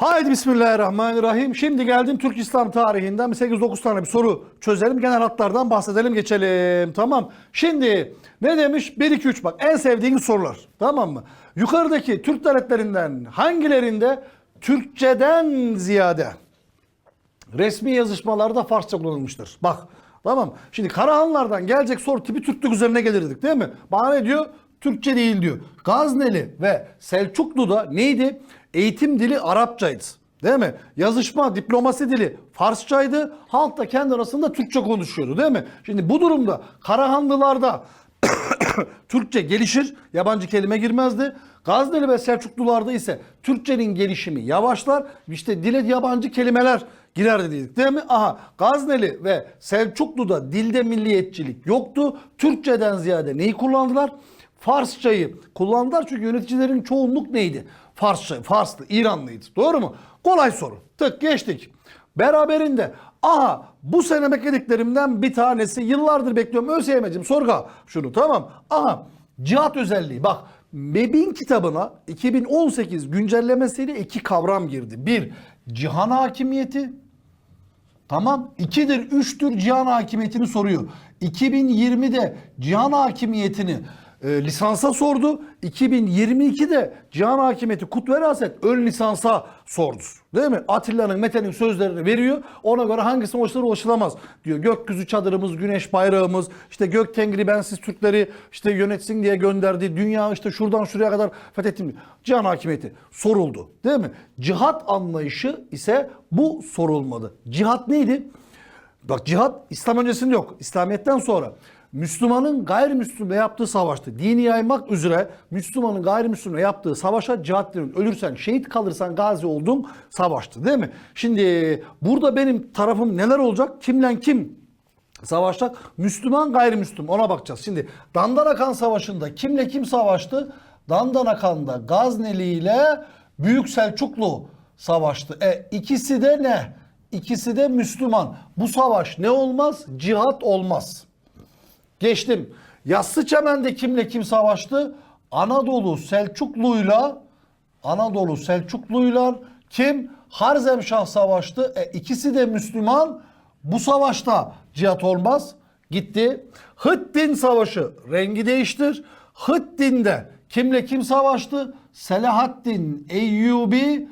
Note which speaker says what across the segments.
Speaker 1: Haydi Bismillahirrahmanirrahim. Şimdi geldim Türk İslam tarihinden bir 8-9 tane bir soru çözelim. Genel hatlardan bahsedelim geçelim. Tamam. Şimdi ne demiş? 1-2-3 bak en sevdiğiniz sorular. Tamam mı? Yukarıdaki Türk devletlerinden hangilerinde Türkçeden ziyade resmi yazışmalarda Farsça kullanılmıştır. Bak tamam. Şimdi Karahanlardan gelecek soru tipi Türklük üzerine gelirdik değil mi? Bana ne diyor? Türkçe değil diyor. Gazneli ve Selçuklu'da neydi? Eğitim dili Arapçaydı. Değil mi? Yazışma, diplomasi dili Farsçaydı. Halk da kendi arasında Türkçe konuşuyordu değil mi? Şimdi bu durumda Karahanlılarda Türkçe gelişir, yabancı kelime girmezdi. Gazneli ve Selçuklularda ise Türkçenin gelişimi yavaşlar. İşte dile yabancı kelimeler girerdi dedik değil mi? Aha Gazneli ve Selçuklu'da dilde milliyetçilik yoktu. Türkçeden ziyade neyi kullandılar? Farsçayı kullandılar çünkü yöneticilerin çoğunluk neydi? Farsça, Farslı, İranlıydı. Doğru mu? Kolay soru. Tık geçtik. Beraberinde aha bu sene beklediklerimden bir tanesi yıllardır bekliyorum. ÖSYM'cim sorga şunu tamam. Aha cihat özelliği bak MEB'in kitabına 2018 güncellemesiyle iki kavram girdi. Bir cihan hakimiyeti Tamam. İkidir, üçtür cihan hakimiyetini soruyor. 2020'de cihan hakimiyetini e, lisansa sordu. 2022'de cihan hakimiyeti kut veraset ön lisansa sordu. Değil mi? Atilla'nın Mete'nin sözlerini veriyor. Ona göre hangisine ulaşılır ulaşılamaz diyor. Gökyüzü çadırımız, güneş bayrağımız, işte gök tengri bensiz Türkleri işte yönetsin diye gönderdi. Dünya işte şuradan şuraya kadar fethettim. Cihan hakimiyeti soruldu. Değil mi? Cihat anlayışı ise bu sorulmadı. Cihat neydi? Bak cihat İslam öncesinde yok. İslamiyet'ten sonra. Müslümanın gayrimüslimle yaptığı savaştı. Dini yaymak üzere Müslümanın gayrimüslimle yaptığı savaşa cihat denir. Ölürsen, şehit kalırsan gazi oldun savaştı değil mi? Şimdi burada benim tarafım neler olacak? Kimle kim savaşacak? Müslüman gayrimüslim ona bakacağız. Şimdi Dandanakan Savaşı'nda kimle kim savaştı? Dandanakan'da Gazneli ile Büyük Selçuklu savaştı. E ikisi de ne? İkisi de Müslüman. Bu savaş ne olmaz? Cihat olmaz. Geçtim. Yassı Çemen'de kimle kim savaştı? Anadolu Selçuklu'yla Anadolu Selçuklu'yla kim? Harzemşah savaştı. E, ikisi de Müslüman. Bu savaşta cihat olmaz. Gitti. Hıttin Savaşı rengi değiştir. Hıttin'de kimle kim savaştı? Selahaddin Eyyubi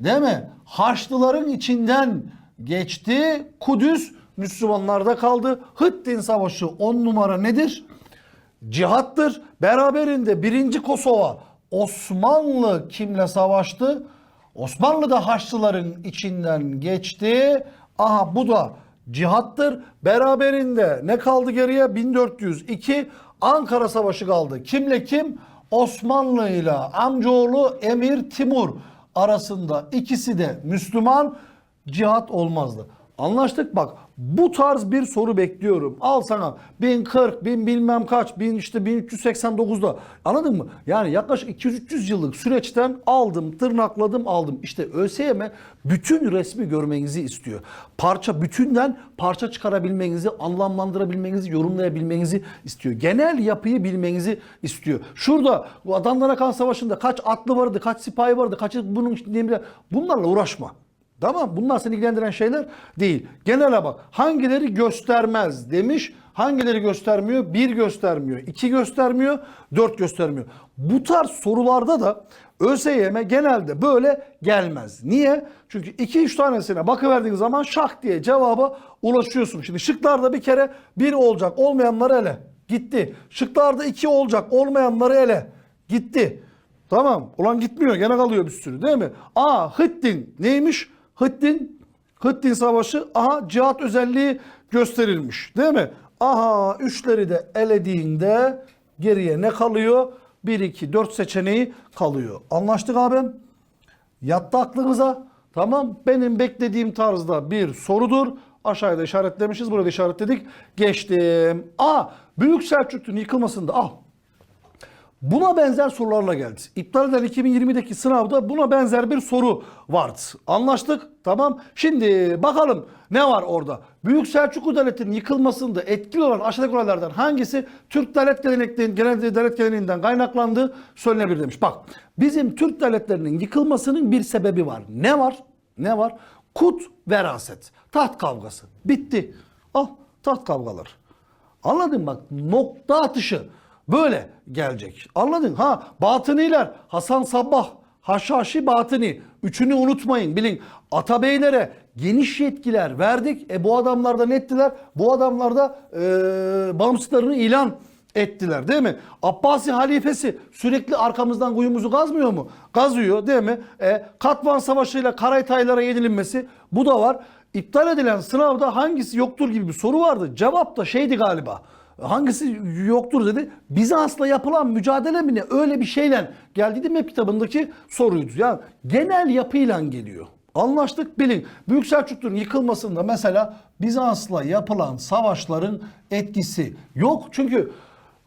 Speaker 1: değil mi? Haçlıların içinden geçti. Kudüs Müslümanlarda kaldı. Hıttin Savaşı on numara nedir? Cihattır. Beraberinde birinci Kosova Osmanlı kimle savaştı? Osmanlı da Haçlıların içinden geçti. Aha bu da cihattır. Beraberinde ne kaldı geriye? 1402 Ankara Savaşı kaldı. Kimle kim? Osmanlı ile amcaoğlu Emir Timur arasında ikisi de Müslüman cihat olmazdı. Anlaştık bak bu tarz bir soru bekliyorum. Al sana 1040, 1000 bilmem kaç, 1000 işte 1389'da. Anladın mı? Yani yaklaşık 200-300 yıllık süreçten aldım, tırnakladım, aldım. İşte ÖSYM bütün resmi görmenizi istiyor. Parça bütünden parça çıkarabilmenizi, anlamlandırabilmenizi, yorumlayabilmenizi istiyor. Genel yapıyı bilmenizi istiyor. Şurada bu Adamlara Kan Savaşı'nda kaç atlı vardı, kaç sipahi vardı, kaç bunun bunlarla uğraşma. Tamam bunlar seni ilgilendiren şeyler değil. Genele bak hangileri göstermez demiş. Hangileri göstermiyor? Bir göstermiyor, iki göstermiyor, dört göstermiyor. Bu tarz sorularda da ÖSYM genelde böyle gelmez. Niye? Çünkü iki üç tanesine bakıverdiğin zaman şak diye cevaba ulaşıyorsun. Şimdi şıklarda bir kere bir olacak olmayanları ele. Gitti. Şıklarda iki olacak olmayanları ele. Gitti. Tamam. Ulan gitmiyor. Gene kalıyor bir sürü değil mi? Aa Hıttin neymiş? Hıttin, Hıttin Savaşı aha cihat özelliği gösterilmiş değil mi? Aha üçleri de elediğinde geriye ne kalıyor? 1, 2, 4 seçeneği kalıyor. Anlaştık abim? Yattı aklınıza. Tamam benim beklediğim tarzda bir sorudur. Aşağıda işaretlemişiz. Burada işaretledik. Geçtim. A. Büyük Selçuklu'nun yıkılmasında al. Buna benzer sorularla geldi. İptal edilen 2020'deki sınavda buna benzer bir soru vardı. Anlaştık. Tamam. Şimdi bakalım ne var orada? Büyük Selçuklu Devleti'nin yıkılmasında etkili olan aşağıdaki olaylardan hangisi Türk devlet geleneğinden, genel devlet geleneğinden kaynaklandığı söylenebilir demiş. Bak bizim Türk devletlerinin yıkılmasının bir sebebi var. Ne var? Ne var? Kut veraset. Taht kavgası. Bitti. Al taht kavgaları. Anladın bak nokta atışı böyle gelecek. Anladın? Ha batıniler Hasan Sabbah, Haşhaşi Batıni. Üçünü unutmayın bilin. Atabeylere geniş yetkiler verdik. E bu adamlar da ne ettiler? Bu adamlar da e, bağımsızlıklarını ilan ettiler değil mi? Abbasi halifesi sürekli arkamızdan kuyumuzu gazmıyor mu? Gazıyor değil mi? E, Katvan Savaşı ile Karaytaylara yenilmesi bu da var. İptal edilen sınavda hangisi yoktur gibi bir soru vardı. Cevap da şeydi galiba. Hangisi yoktur dedi. Bizans'la yapılan mücadele mi ne? Öyle bir şeyle geldiydi map kitabındaki soruydu. Yani genel yapıyla geliyor. Anlaştık bilin. Büyük Selçuklu'nun yıkılmasında mesela Bizans'la yapılan savaşların etkisi yok. Çünkü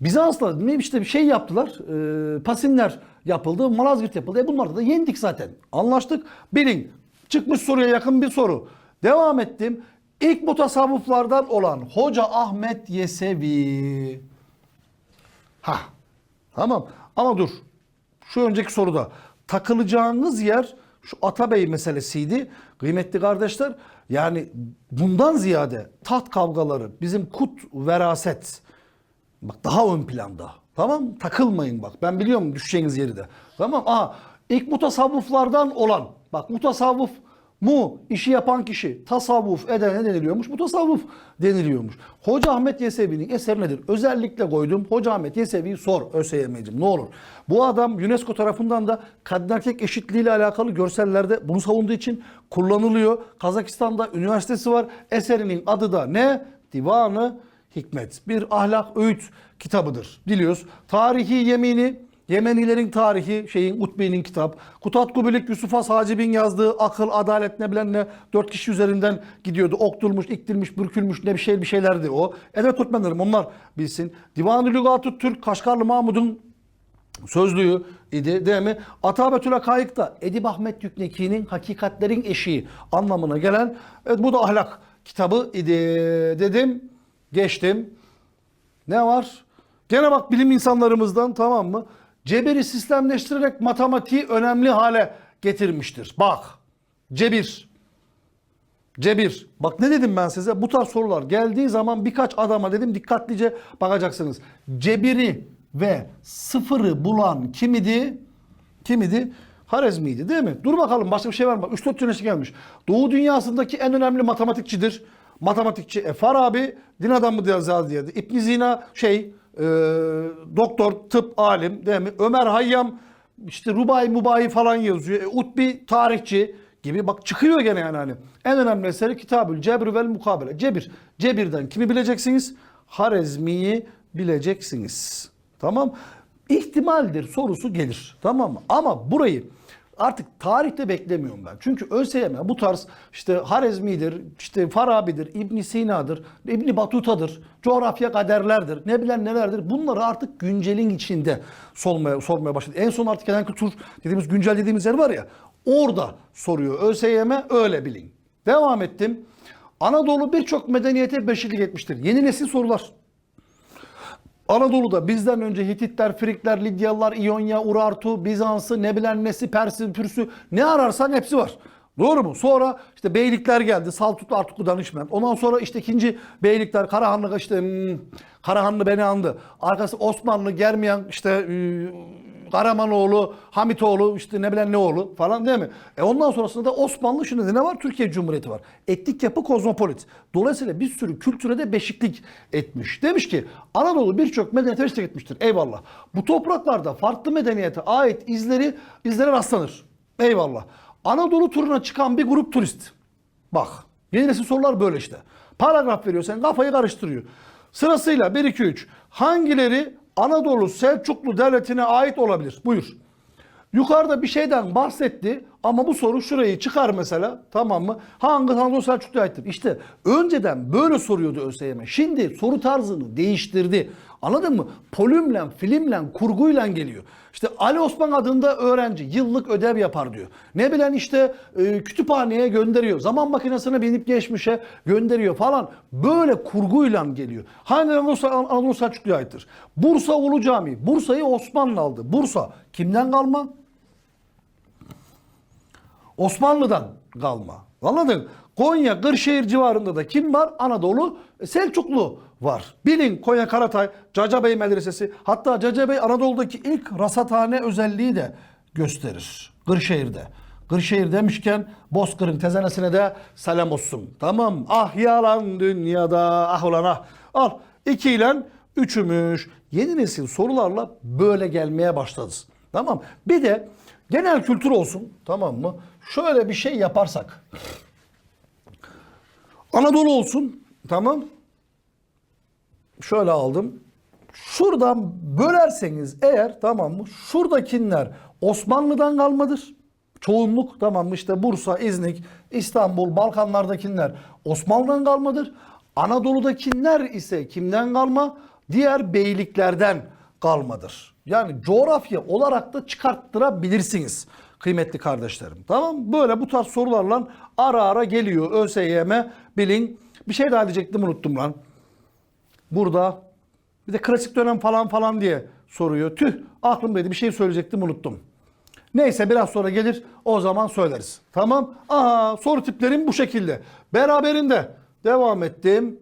Speaker 1: Bizans'la ne işte bir şey yaptılar. E, Pasinler yapıldı. Malazgirt yapıldı. E bunlarda da yendik zaten. Anlaştık. Bilin. Çıkmış soruya yakın bir soru. Devam ettim. İlk mutasavvıflardan olan Hoca Ahmet Yesevi. Ha. Tamam. Ama dur. Şu önceki soruda takılacağınız yer şu Atabey meselesiydi. Kıymetli kardeşler yani bundan ziyade taht kavgaları bizim kut veraset bak daha ön planda. Tamam takılmayın bak ben biliyorum düşeceğiniz yeri de. Tamam aha ilk mutasavvıflardan olan bak mutasavvıf mu işi yapan kişi tasavvuf edene ne deniliyormuş? Mutasavvıf deniliyormuş. Hoca Ahmet Yesevi'nin eseri nedir? Özellikle koydum. Hoca Ahmet Yesevi'yi sor ÖSYM'cim ne olur. Bu adam UNESCO tarafından da kadın erkek eşitliği ile alakalı görsellerde bunu savunduğu için kullanılıyor. Kazakistan'da üniversitesi var. Eserinin adı da ne? Divanı Hikmet. Bir ahlak öğüt kitabıdır. Biliyoruz. Tarihi yemini Yemenilerin tarihi şeyin Utbe'nin kitap. Kutat Kubilik Yusuf Has Hacib'in yazdığı akıl, adalet ne bilen ne dört kişi üzerinden gidiyordu. Oktulmuş, iktilmiş, bürkülmüş ne bir şey bir şeylerdi o. Evet öğretmenlerim onlar bilsin. Divan-ı Lügatü Türk Kaşgarlı Mahmud'un sözlüğü idi değil mi? Atabetül Hakayık'ta Edip Ahmet Yükneki'nin Hakikatlerin Eşiği anlamına gelen evet, bu da ahlak kitabı idi dedim. Geçtim. Ne var? Gene bak bilim insanlarımızdan tamam mı? Cebiri sistemleştirerek matematiği önemli hale getirmiştir. Bak. Cebir. Cebir. Bak ne dedim ben size? Bu tarz sorular geldiği zaman birkaç adama dedim dikkatlice bakacaksınız. Cebiri ve sıfırı bulan kim idi? Kim idi? Harezmi'ydi değil mi? Dur bakalım başka bir şey var mı? Bak 3-4 tanesi gelmiş. Doğu dünyasındaki en önemli matematikçidir. Matematikçi e, Farabi din adamı diye diye. İbn Zina şey e, doktor, tıp alim değil mi? Ömer Hayyam işte Rubai Mubayi falan yazıyor. E, Utbi tarihçi gibi bak çıkıyor gene yani hani. En önemli eseri Kitabül Cebr vel Mukabele. Cebir. Cebir'den kimi bileceksiniz? Harezmi'yi bileceksiniz. Tamam. İhtimaldir sorusu gelir. Tamam mı? Ama burayı artık tarihte beklemiyorum ben. Çünkü ÖSYM bu tarz işte Harezmi'dir, işte Farabi'dir, İbn Sina'dır, İbn Batuta'dır, coğrafya kaderlerdir, ne bilen nelerdir. Bunları artık güncelin içinde sormaya, sormaya başladı. En son artık genel kültür dediğimiz güncel dediğimiz yer var ya orada soruyor. ÖSYM öyle bilin. Devam ettim. Anadolu birçok medeniyete beşiklik etmiştir. Yeni nesil sorular. Anadolu'da bizden önce Hititler, Frikler, Lidyalılar, İonya, Urartu, Bizans'ı, ne bilen nesi, Pers'i, Pürs'ü ne ararsan hepsi var. Doğru mu? Sonra işte beylikler geldi. Saltuklu Artuklu danışman. Ondan sonra işte ikinci beylikler Karahanlı işte hmm, Karahanlı beni andı. Arkası Osmanlı, Germiyan işte e, Karamanoğlu, Hamitoğlu, işte ne bilen ne oğlu falan değil mi? E ondan sonrasında da Osmanlı şimdi ne var? Türkiye Cumhuriyeti var. Etnik yapı kozmopolit. Dolayısıyla bir sürü kültüre de beşiklik etmiş. Demiş ki Anadolu birçok medeniyete beşiklik etmiştir. Eyvallah. Bu topraklarda farklı medeniyete ait izleri izlere rastlanır. Eyvallah. Anadolu turuna çıkan bir grup turist. Bak. Yeni nesil sorular böyle işte. Paragraf veriyor sen kafayı karıştırıyor. Sırasıyla 1 2 3 hangileri Anadolu Selçuklu Devleti'ne ait olabilir? Buyur. Yukarıda bir şeyden bahsetti Ama bu soru şurayı çıkar mesela tamam mı? Hangi Anadolu Selçuklu'ya aittir? İşte önceden böyle soruyordu ÖSYM. Şimdi soru tarzını değiştirdi. Anladın mı? Polümle, filmle, kurguyla geliyor. İşte Ali Osman adında öğrenci yıllık ödev yapar diyor. Ne bilen işte e, kütüphaneye gönderiyor. Zaman makinesine binip geçmişe gönderiyor falan. Böyle kurguyla geliyor. Hangi Anadolu Selçuklu'ya aittir? Bursa Ulu Camii. Bursa'yı Osmanlı aldı. Bursa kimden kalma? Osmanlı'dan kalma. Anladın? Konya, Kırşehir civarında da kim var? Anadolu e, Selçuklu var. Bilin Konya Karatay, Cacabey Medresesi. Hatta Cacabey Anadolu'daki ilk rasathane özelliği de gösterir. Kırşehir'de. Kırşehir demişken Bozkır'ın tezenesine de selam olsun. Tamam. Ah yalan dünyada ah ulan ah. Al. iki ile üçümüş. Yeni nesil sorularla böyle gelmeye başladınız. Tamam. Bir de genel kültür olsun. Tamam mı? Şöyle bir şey yaparsak. Anadolu olsun. Tamam. Şöyle aldım. Şuradan bölerseniz eğer tamam mı? Şuradakiler Osmanlı'dan kalmadır. Çoğunluk tamam mı? İşte Bursa, İznik, İstanbul, Balkanlardakiler Osmanlı'dan kalmadır. Anadolu'dakiler ise kimden kalma? Diğer beyliklerden kalmadır. Yani coğrafya olarak da çıkarttırabilirsiniz kıymetli kardeşlerim. Tamam Böyle bu tarz sorularla ara ara geliyor ÖSYM bilin. Bir şey daha diyecektim unuttum lan. Burada bir de klasik dönem falan falan diye soruyor. Tüh aklımdaydı bir şey söyleyecektim unuttum. Neyse biraz sonra gelir o zaman söyleriz. Tamam. Aha soru tiplerim bu şekilde. Beraberinde devam ettim.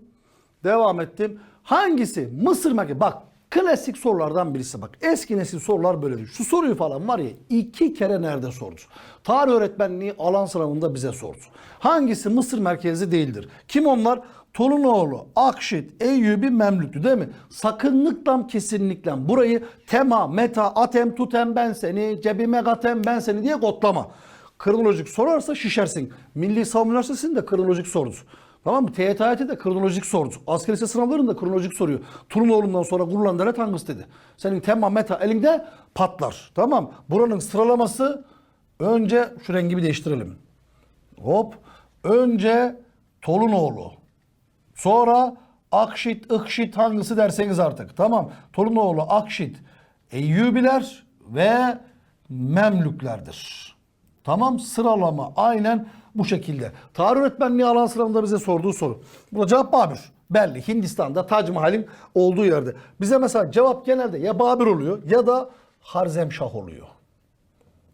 Speaker 1: Devam ettim. Hangisi Mısır merkezi? Bak klasik sorulardan birisi bak. Eski nesil sorular böyledir. Şu soruyu falan var ya iki kere nerede sordu. Tarih öğretmenliği alan sınavında bize sordu. Hangisi Mısır merkezli değildir? Kim onlar? Tolunoğlu, Akşit, Eyyubi, Memlüklü değil mi? Sakınlıkla kesinlikle burayı tema, meta, atem, tutem ben seni, cebime gatem ben seni diye kodlama. Kronolojik sorarsa şişersin. Milli Savunma Üniversitesi'nde kronolojik sordu. Tamam mı? TYT de kronolojik sordu. Askeri lise sınavlarında kronolojik soruyor. Turunoğlu'ndan sonra kurulan devlet hangisi dedi. Senin tema, meta elinde patlar. Tamam. Buranın sıralaması önce şu rengi bir değiştirelim. Hop. Önce Tolunoğlu. Sonra Akşit, Ikşit hangisi derseniz artık. Tamam. Tolunoğlu, Akşit, Eyyubiler ve Memlüklerdir. Tamam sıralama aynen bu şekilde. Tarih öğretmenliği alan sınavında bize sorduğu soru. Burada cevap Babür. Belli Hindistan'da Tac Mahal'in olduğu yerde. Bize mesela cevap genelde ya Babür oluyor ya da Harzemşah oluyor.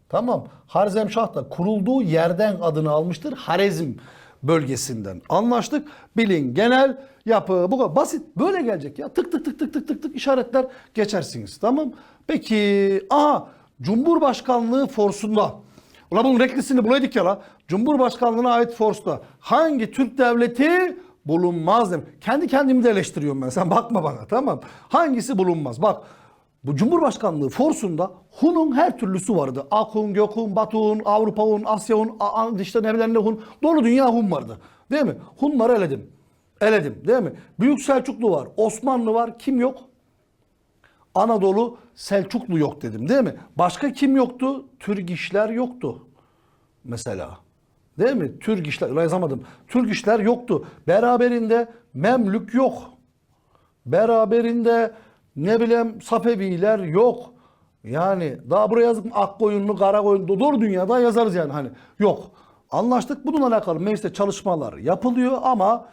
Speaker 1: Tamam. Harzemşah da kurulduğu yerden adını almıştır. Harezm bölgesinden. Anlaştık. Bilin genel yapı bu kadar basit. Böyle gelecek ya. Tık tık tık tık tık tık tık işaretler geçersiniz. Tamam. Peki aha Cumhurbaşkanlığı forsunda. Ulan bunun renklisini bulaydık ya la. Cumhurbaşkanlığına ait forsta hangi Türk devleti bulunmaz dedim. Kendi kendimi de eleştiriyorum ben. Sen bakma bana tamam. Hangisi bulunmaz? Bak bu Cumhurbaşkanlığı forsunda Hun'un her türlüsü vardı. Akun, Gökun, Batun, Avrupa Hun, Asya Hun, işte ne bileyim ne Hun. Dolu dünya Hun vardı. Değil mi? Hunları eledim. Eledim değil mi? Büyük Selçuklu var. Osmanlı var. Kim yok? Anadolu Selçuklu yok dedim değil mi? Başka kim yoktu? Türgişler yoktu. Mesela. Değil mi? Türgişler yazamadım. Türgişler yoktu. Beraberinde Memlük yok. Beraberinde ne bileyim Safeviler yok. Yani daha buraya yazdık mı Akkoyunlu, Karakoyunlu, doğru dünyada yazarız yani hani. Yok. Anlaştık. Bununla alakalı mecliste çalışmalar yapılıyor ama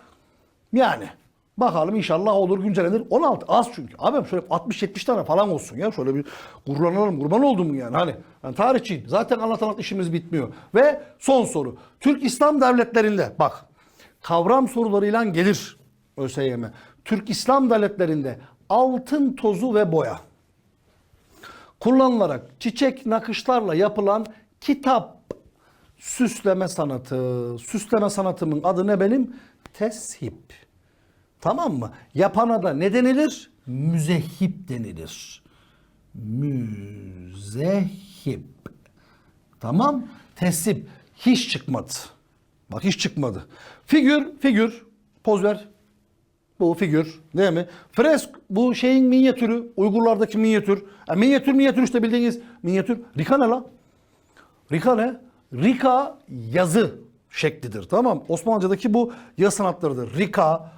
Speaker 1: yani bakalım inşallah olur güncellenir. 16 az çünkü. Abi şöyle 60-70 tane falan olsun ya. Şöyle bir gururlanalım. Kurban oldum yani. Hani yani tarihçi. Zaten anlat anlat işimiz bitmiyor. Ve son soru. Türk İslam devletlerinde bak kavram sorularıyla gelir ÖSYM. Türk İslam devletlerinde altın tozu ve boya kullanılarak çiçek nakışlarla yapılan kitap süsleme sanatı. Süsleme sanatımın adı ne benim? Teship. Tamam mı? Yapana da ne denilir? Müzehip denilir. Müzehip. Tamam? Tesip. Hiç çıkmadı. Bak hiç çıkmadı. Figür, figür. Poz ver. Bu figür değil mi? Fresk bu şeyin minyatürü. Uygurlardaki minyatür. Yani minyatür minyatür işte bildiğiniz minyatür. Rika ne lan? Rika ne? Rika yazı şeklidir. Tamam. Osmanlıca'daki bu yazı sanatlarıdır. Rika,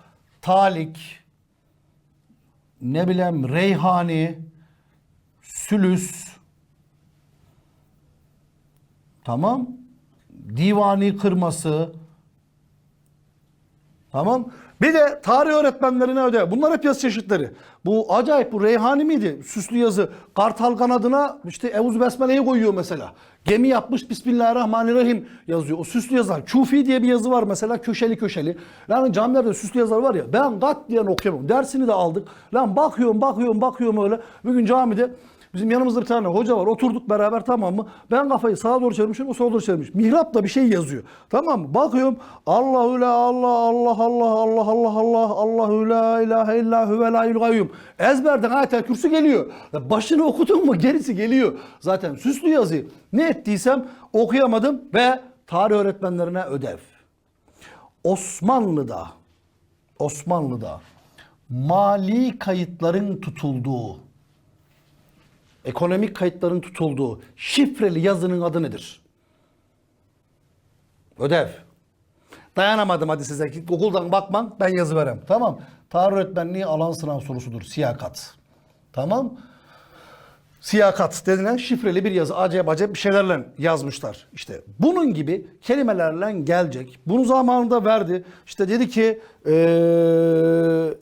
Speaker 1: talik, ne bileyim reyhani, sülüs, tamam. Divani kırması, Tamam. Bir de tarih öğretmenlerine öde. Bunlar hep yazı çeşitleri. Bu acayip bu reyhani miydi? Süslü yazı. Kartal kanadına işte Evuz Besmele'yi koyuyor mesela. Gemi yapmış Bismillahirrahmanirrahim yazıyor. O süslü yazılar. Çufi diye bir yazı var mesela köşeli köşeli. Yani camilerde süslü yazılar var ya ben kat diyen okuyamam. Dersini de aldık. Lan bakıyorum bakıyorum bakıyorum öyle. Bugün camide Bizim yanımızda bir tane hoca var. Oturduk beraber tamam mı? Ben kafayı sağa doğru çevirmişim, o sola doğru çevirmiş. Mihrapta bir şey yazıyor. Tamam mı? Bakıyorum. Allahu la Allah Allah Allah Allah Allah Allah Allahu la ilahe illa huve la gayyum. Ezberden ayetel kürsü geliyor. Başını okudun mu gerisi geliyor. Zaten süslü yazıyı ne ettiysem okuyamadım ve tarih öğretmenlerine ödev. Osmanlı'da Osmanlı'da mali kayıtların tutulduğu ekonomik kayıtların tutulduğu şifreli yazının adı nedir? Ödev. Dayanamadım hadi size. Google'dan bakman ben yazı verem. Tamam. Tarih öğretmenliği alan sınav sorusudur. Siyakat. Tamam. Siyakat denilen şifreli bir yazı. Acayip acayip bir şeylerle yazmışlar. İşte bunun gibi kelimelerle gelecek. Bunu zamanında verdi. İşte dedi ki eee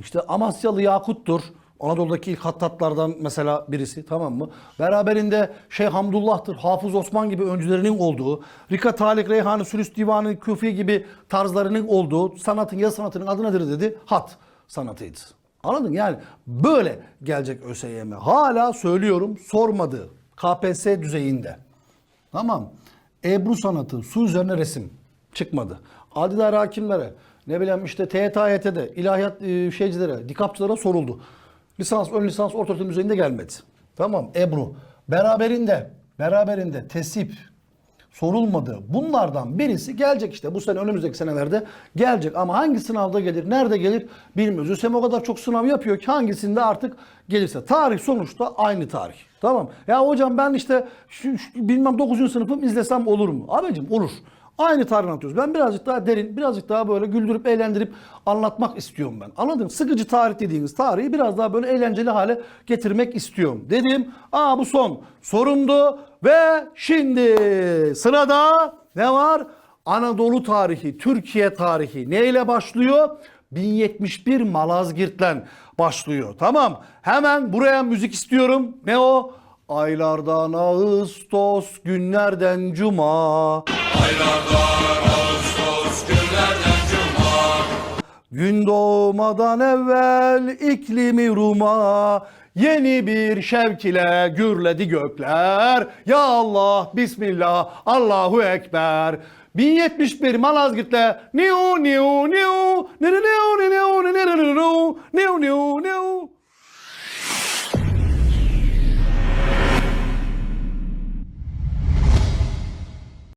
Speaker 1: işte Amasyalı Yakut'tur. Anadolu'daki ilk hattatlardan mesela birisi tamam mı? Beraberinde Şeyh Hamdullah'tır. Hafız Osman gibi öncülerinin olduğu, Rika Talik Reyhani Sülüs Divanı Küfi gibi tarzlarının olduğu sanatın ya sanatının adı nedir dedi? Hat sanatıydı. Anladın? Yani böyle gelecek ÖSYM. Hala söylüyorum sormadı. KPSS düzeyinde. Tamam. Ebru sanatı, su üzerine resim çıkmadı. Adiler hakimlere, ne bileyim işte TYT-AYT'de, ilahiyat e, şeycilere, dikapçılara soruldu. Lisans, ön lisans, orta öğretim düzeyinde gelmedi. Tamam Ebru. Beraberinde, beraberinde tesip sorulmadı. Bunlardan birisi gelecek işte bu sene önümüzdeki senelerde gelecek. Ama hangi sınavda gelir, nerede gelir bilmiyoruz. ÖSYM o kadar çok sınav yapıyor ki hangisinde artık gelirse. Tarih sonuçta aynı tarih. Tamam. Ya hocam ben işte şu, şu, bilmem 9. sınıfım izlesem olur mu? Abicim olur. Aynı tarih anlatıyoruz. Ben birazcık daha derin, birazcık daha böyle güldürüp eğlendirip anlatmak istiyorum ben. Anladın? mı? Sıkıcı tarih dediğiniz tarihi biraz daha böyle eğlenceli hale getirmek istiyorum. Dedim, aa bu son sorumdu ve şimdi sırada ne var? Anadolu tarihi, Türkiye tarihi neyle başlıyor? 1071 Malazgirt'ten başlıyor. Tamam. Hemen buraya müzik istiyorum. Ne o? Aylardan Ağustos, günlerden Cuma. Gün doğmadan evvel iklimi Rum'a Yeni bir şevk ile gürledi gökler. Ya Allah, Bismillah, Allahu Ekber. 1071 Malazgirt'le niu niu niu niu niu niu niu niu niu niu niu niu